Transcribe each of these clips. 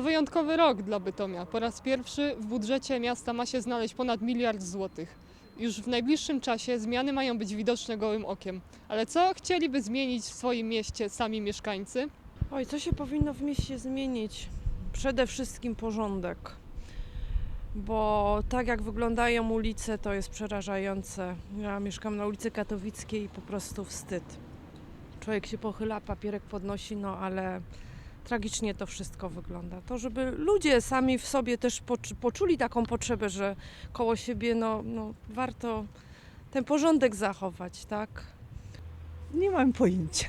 To wyjątkowy rok dla Bytomia. Po raz pierwszy w budżecie miasta ma się znaleźć ponad miliard złotych. Już w najbliższym czasie zmiany mają być widoczne gołym okiem. Ale co chcieliby zmienić w swoim mieście sami mieszkańcy? Oj, co się powinno w mieście zmienić? Przede wszystkim porządek. Bo tak jak wyglądają ulice, to jest przerażające. Ja mieszkam na ulicy Katowickiej i po prostu wstyd. Człowiek się pochyla, papierek podnosi, no ale tragicznie to wszystko wygląda. To, żeby ludzie sami w sobie też poczu- poczuli taką potrzebę, że koło siebie no, no, warto ten porządek zachować, tak? Nie mam pojęcia.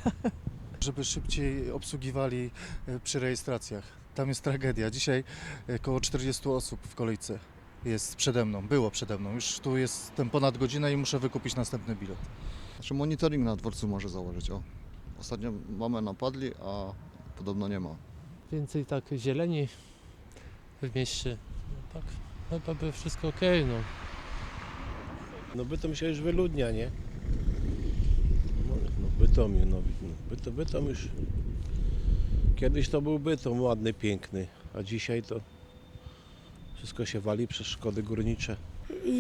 żeby szybciej obsługiwali e, przy rejestracjach. Tam jest tragedia. Dzisiaj około 40 osób w kolejce jest przede mną, było przede mną. Już tu jestem ponad godzinę i muszę wykupić następny bilet. Znaczy monitoring na dworcu może założyć. O. Ostatnio mamy napadli, a podobno nie ma. więcej tak zieleni w mieście. No tak, chyba by wszystko ok, no. No Bytom się już wyludnia, nie? No, no no, no Bytom, Bytom już... Kiedyś to był Bytom ładny, piękny, a dzisiaj to wszystko się wali przez szkody górnicze.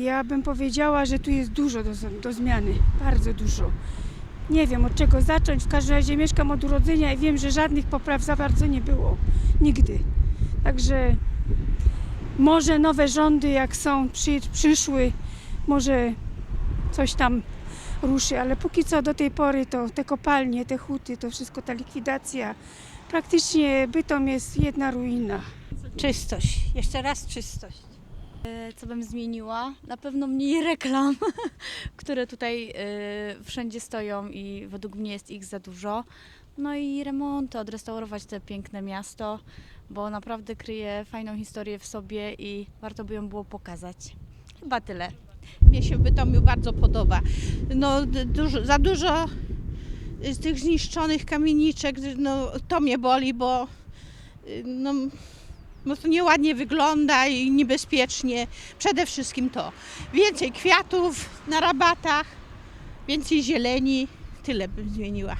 Ja bym powiedziała, że tu jest dużo do, do zmiany, bardzo dużo. Nie wiem od czego zacząć, w każdym razie mieszkam od urodzenia i wiem, że żadnych popraw za bardzo nie było. Nigdy. Także może nowe rządy jak są, przy, przyszły, może coś tam ruszy, ale póki co do tej pory to te kopalnie, te huty, to wszystko ta likwidacja, praktycznie Bytom jest jedna ruina. Czystość, jeszcze raz czystość. E, Co bym zmieniła? Na pewno mniej reklam, które tutaj e, wszędzie stoją i według mnie jest ich za dużo. No i remonty, odrestaurować te piękne miasto, bo naprawdę kryje fajną historię w sobie i warto by ją było pokazać. Chyba tyle. Mnie się Bytomiu bardzo podoba. No, dużo, za dużo y, tych zniszczonych kamieniczek, no, to mnie boli, bo y, no, no to nieładnie wygląda i niebezpiecznie. Przede wszystkim to. Więcej kwiatów na rabatach, więcej zieleni. Tyle bym zmieniła.